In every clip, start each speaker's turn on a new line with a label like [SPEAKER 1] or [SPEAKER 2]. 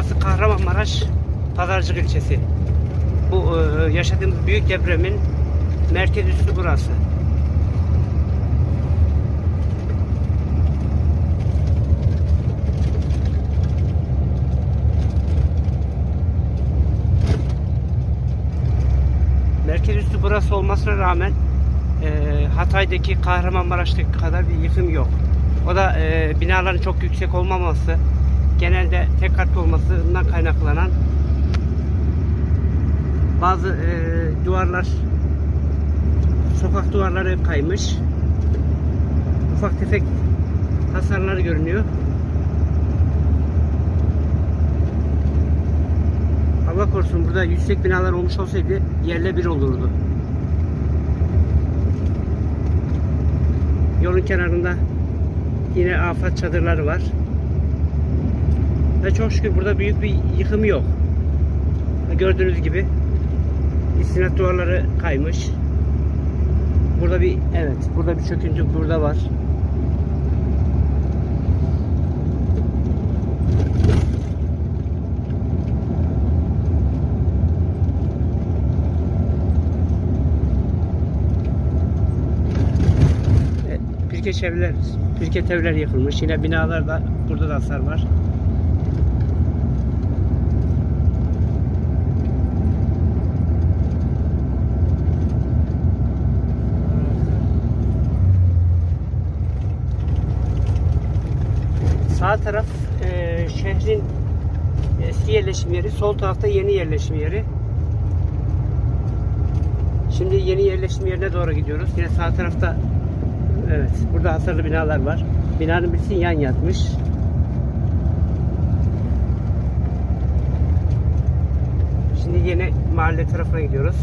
[SPEAKER 1] Burası Kahramanmaraş Pazarcık ilçesi. Bu e, yaşadığımız büyük depremin merkez üssü burası. Merkez üssü burası olmasına rağmen e, Hatay'daki Kahramanmaraş'taki kadar bir yıkım yok. O da e, binaların çok yüksek olmaması, genelde tek katlı olmasından kaynaklanan bazı e, duvarlar, sokak duvarları kaymış. Ufak tefek hasarlar görünüyor. Allah korusun burada yüksek binalar olmuş olsaydı yerle bir olurdu. Yolun kenarında yine afet çadırları var. Ve çok şükür burada büyük bir yıkım yok. Gördüğünüz gibi istinat duvarları kaymış. Burada bir evet burada bir çöküntü burada var. Pirket evler, pirket evler yıkılmış. Yine binalarda burada da hasar var. Sağ taraf e, şehrin eski yerleşim yeri, sol tarafta yeni yerleşim yeri. Şimdi yeni yerleşim yerine doğru gidiyoruz. Yine sağ tarafta evet burada hasarlı binalar var. Binanın birisi yan yatmış. Şimdi yeni mahalle tarafına gidiyoruz.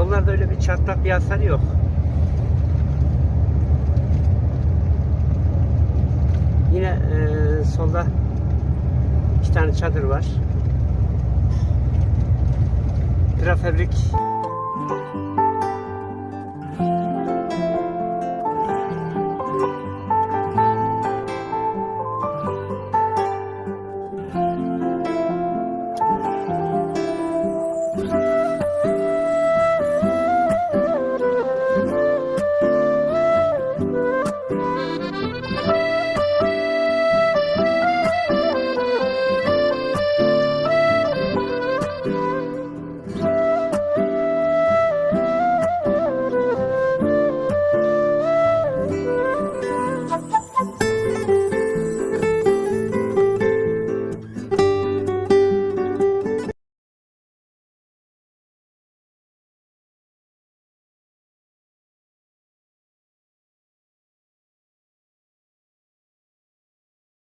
[SPEAKER 1] Yollarda öyle bir çatlak bir hasar yok. Yine eee, solda iki tane çadır var. Prefabrik